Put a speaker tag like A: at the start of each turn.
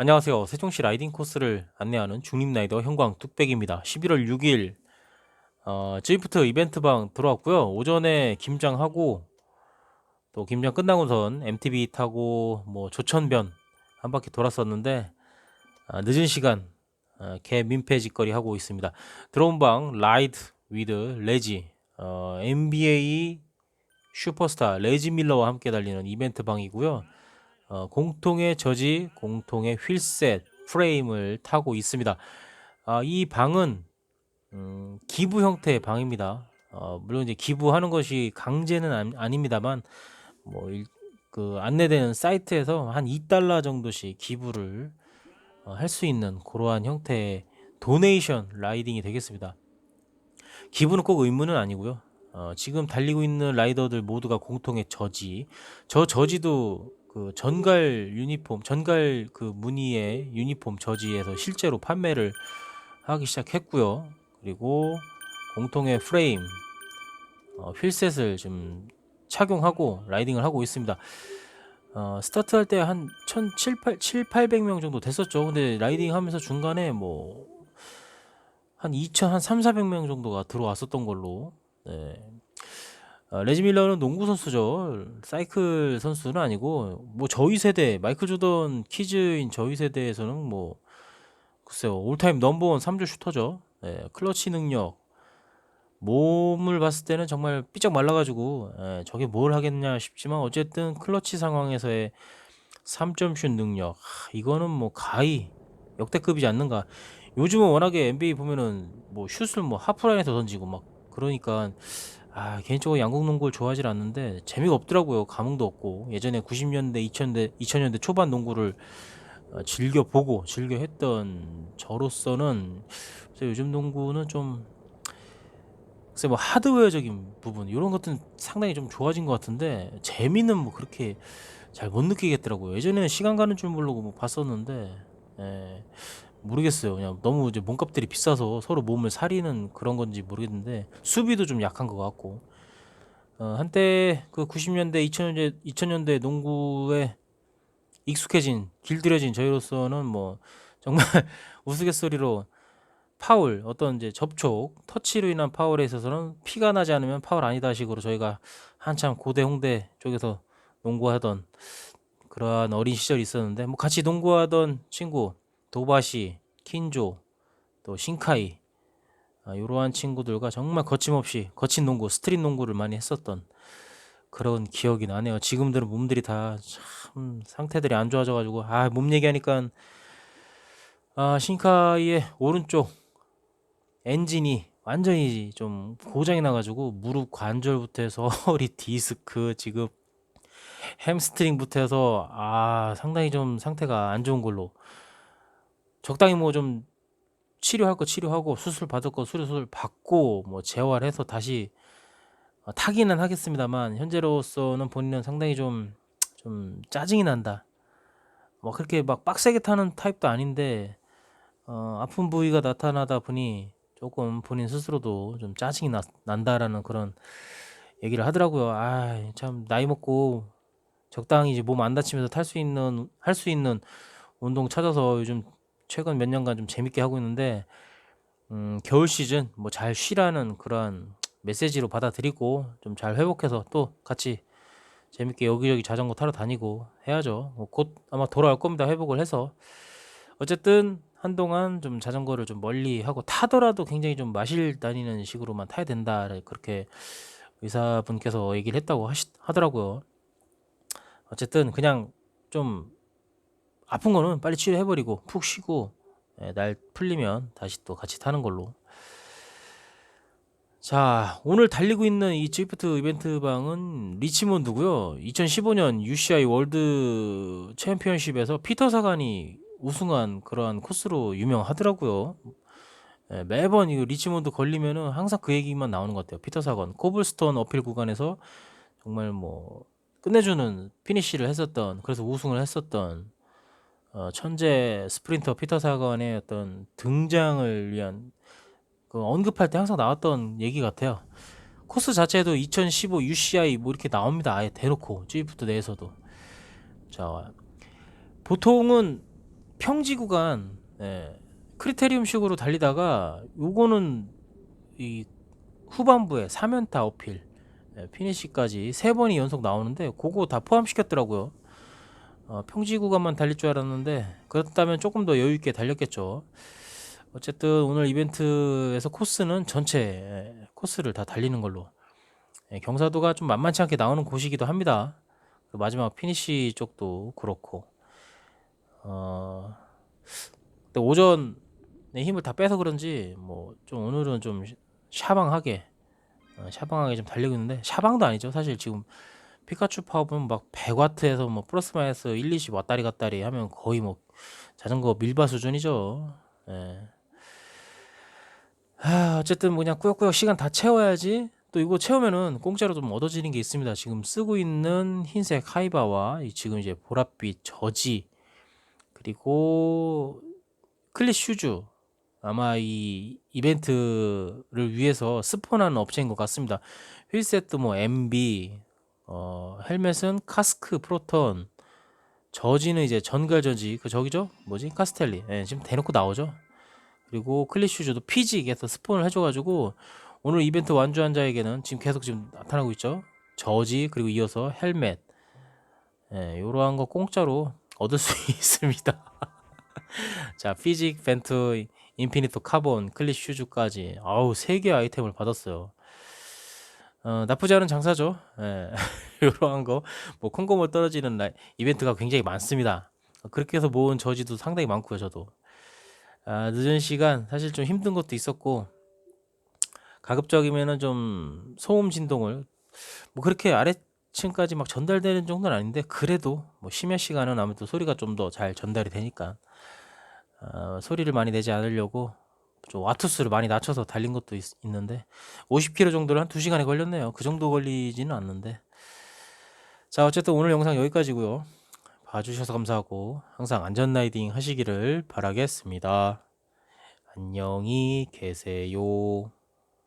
A: 안녕하세요. 세종시 라이딩 코스를 안내하는 중립라이더 형광 뚝배기입니다. 11월 6일 어, 지프트 이벤트방 들어왔고요. 오전에 김장하고 또 김장 끝나고선 MTB 타고 뭐 조천변 한 바퀴 돌았었는데 아, 늦은 시간 아, 개 민폐 짓거리 하고 있습니다. 들어온 방 라이드 위드 레지 어, NBA 슈퍼스타 레지 밀러와 함께 달리는 이벤트 방이고요. 어, 공통의 저지, 공통의 휠셋, 프레임을 타고 있습니다. 아, 이 방은 음, 기부 형태의 방입니다. 어, 물론 이제 기부하는 것이 강제는 안, 아닙니다만 뭐 그 안내되는 사이트에서 한 2달러 정도씩 기부를 어, 할수 있는 그러한 형태의 도네이션 라이딩이 되겠습니다. 기부는 꼭 의무는 아니고요. 어, 지금 달리고 있는 라이더들 모두가 공통의 저지. 저 저지도 그 전갈 유니폼, 전갈 그 무늬의 유니폼 저지에서 실제로 판매를 하기 시작했고요. 그리고 공통의 프레임, 어, 휠셋을 좀 착용하고 라이딩을 하고 있습니다. 어, 스타트 할 때 한 1,700, 7, 800명 정도 됐었죠. 근데 라이딩 하면서 중간에 뭐, 한 2,000, 한 3, 400명 정도가 들어왔었던 걸로. 네. 어, 레지 밀러는 농구 선수죠. 사이클 선수는 아니고, 뭐 저희 세대, 마이클 조던 키즈인 저희 세대에서는 뭐, 글쎄요, 올타임 넘버원 3조 슈터죠. 네, 클러치 능력, 몸을 봤을 때는 정말 삐쩍 말라가지고 예, 저게 뭘 하겠냐 싶지만 어쨌든 클러치 상황에서의 3점 슛 능력 하, 이거는 뭐 가히 역대급이지 않는가 요즘은 워낙에 NBA 보면은 뭐 슛을 뭐 하프라인에서 던지고 막 그러니까 아 개인적으로 양궁 농구를 좋아하질 않는데 재미가 없더라고요 감흥도 없고 예전에 90년대 2000년대 2000년대 초반 농구를 어, 즐겨 보고 즐겨 했던 저로서는 그래서 요즘 농구는 좀 글쎄 뭐 하드웨어적인 부분 이런 것들은 상당히 좀 좋아진 것 같은데 재미는 뭐 그렇게 잘 못 느끼겠더라고요. 예전에는 시간 가는 줄 모르고 뭐 봤었는데 예, 모르겠어요. 그냥 너무 이제 몸값들이 비싸서 서로 몸을 사리는 그런 건지 모르겠는데 수비도 좀 약한 것 같고 어, 한때 그 90년대 2000년대 2000년대 농구에 익숙해진 길들여진 저희로서는 뭐 정말 우스갯소리로 파울 어떤 이제 접촉 터치로 인한 파울에 있어서는 피가 나지 않으면 파울 아니다 식으로 저희가 한참 고대 홍대 쪽에서 농구하던 그러한 어린 시절이 있었는데 뭐 같이 농구하던 친구 도바시 킨조 또 신카이 아, 이러한 친구들과 정말 거침없이 거친 농구 스트릿 농구를 많이 했었던 그런 기억이 나네요. 지금 들은 몸들이 다 참 상태들이 안 좋아져 가지고 아 몸 얘기하니까 아 신카이의 오른쪽 엔진이 완전히 좀 고장이 나가지고 무릎 관절부터 해서 허리 디스크 지금 햄스트링부터 해서 아 상당히 좀 상태가 안 좋은 걸로 적당히 뭐 좀 치료할 거 치료하고 수술 받을 거 수술 받고 뭐 재활해서 다시 어, 타기는 하겠습니다만 현재로서는 본인은 상당히 좀 좀 짜증이 난다. 뭐 그렇게 막 빡세게 타는 타입도 아닌데 어, 아픈 부위가 나타나다 보니 조금 본인 스스로도 좀 짜증이 나, 난다라는 그런 얘기를 하더라고요. 아, 참 나이 먹고 적당히 이제 몸 안 다치면서 탈 수 있는 할 수 있는 운동 찾아서 요즘 최근 몇 년간 좀 재밌게 하고 있는데 음, 겨울 시즌 뭐 잘 쉬라는 그런 메시지로 받아들이고 좀 잘 회복해서 또 같이 재밌게 여기저기 자전거 타러 다니고 해야죠. 뭐 곧 아마 돌아올 겁니다. 회복을 해서 어쨌든 한동안 좀 자전거를 좀 멀리 하고 타더라도 굉장히 좀 마실 다니는 식으로만 타야 된다. 그렇게 의사분께서 얘기를 했다고 하시, 하더라고요. 어쨌든 그냥 좀 아픈 거는 빨리 치료해버리고 푹 쉬고 예, 날 풀리면 다시 또 같이 타는 걸로. 자, 오늘 달리고 있는 이 지프트 이벤트 방은 리치몬드고요. 2015년 UCI 월드 챔피언십에서 피터 사간이 우승한 그러한 코스로 유명하더라고요. 예, 매번 이 리치몬드 걸리면은 항상 그 얘기만 나오는 것 같아요. 피터 사건 코블스톤 어필 구간에서 정말 뭐 끝내주는 피니쉬를 했었던 그래서 우승을 했었던 어, 천재 스프린터 피터 사건의 어떤 등장을 위한 그 언급할 때 항상 나왔던 얘기 같아요. 코스 자체도 2015 UCI 뭐 이렇게 나옵니다. 아예 대놓고 쥐프트 내에서도. 자 보통은 평지 구간 예, 크리테리움식으로 달리다가 요거는 이 후반부에 3연타 어필 예, 피니시까지 세 번이 연속 나오는데 그거 다 포함시켰더라고요. 어, 평지 구간만 달릴 줄 알았는데 그렇다면 조금 더 여유 있게 달렸겠죠. 어쨌든 오늘 이벤트에서 코스는 전체 예, 코스를 다 달리는 걸로 예, 경사도가 좀 만만치 않게 나오는 곳이기도 합니다. 그 마지막 피니시 쪽도 그렇고 어 오전에 힘을 다 빼서 그런지 뭐 좀 오늘은 좀 샤방하게 어, 샤방하게 좀 달리고 있는데 샤방도 아니죠 사실 지금 피카츄 파워는 막 100와트에서 뭐 플러스 마이너스 1, 20 왔다리 갔다리 하면 거의 뭐 자전거 밀바 수준이죠 예. 하, 어쨌든 뭐 그냥 꾸역꾸역 시간 다 채워야지 또 이거 채우면은 공짜로 좀 얻어지는 게 있습니다 지금 쓰고 있는 흰색 하이바와 이 지금 이제 보랏빛 저지 그리고 클릿 슈즈 아마 이 이벤트를 위해서 스폰하는 업체인 것 같습니다. 휠세트 뭐 MB 어 헬멧은 카스크 프로톤 저지는 이제 전갈 저지 그 저기죠 뭐지 카스텔리 예, 지금 대놓고 나오죠. 그리고 클릿 슈즈도 피직에서 스폰을 해줘가지고 오늘 이벤트 완주한 자에게는 지금 계속 지금 나타나고 있죠. 저지 그리고 이어서 헬멧 예, 요러한 거 공짜로 얻을 수 있습니다. 자, 피직, 벤트, 인피니트 카본, 클릿 슈즈까지 아우 세 개 아이템을 받았어요. 어, 나쁘지 않은 장사죠. 예. 이러한 거, 뭐 콩고물 떨어지는 날 이벤트가 굉장히 많습니다. 그렇게 해서 모은 저지도 상당히 많고요, 저도. 아, 늦은 시간 사실 좀 힘든 것도 있었고 가급적이면은 좀 소음 진동을 뭐 그렇게 아래층까지 막 전달되는 정도는 아닌데 그래도 뭐 심야 시간은 아무래도 소리가 좀 더 잘 전달이 되니까 어, 소리를 많이 내지 않으려고 좀 와트수를 많이 낮춰서 달린 것도 있, 는데 50km 정도를 한 2시간에 걸렸네요. 그 정도 걸리지는 않는데 자 어쨌든 오늘 영상 여기까지고요. 봐주셔서 감사하고 항상 안전 라이딩 하시기를 바라겠습니다. 안녕히 계세요.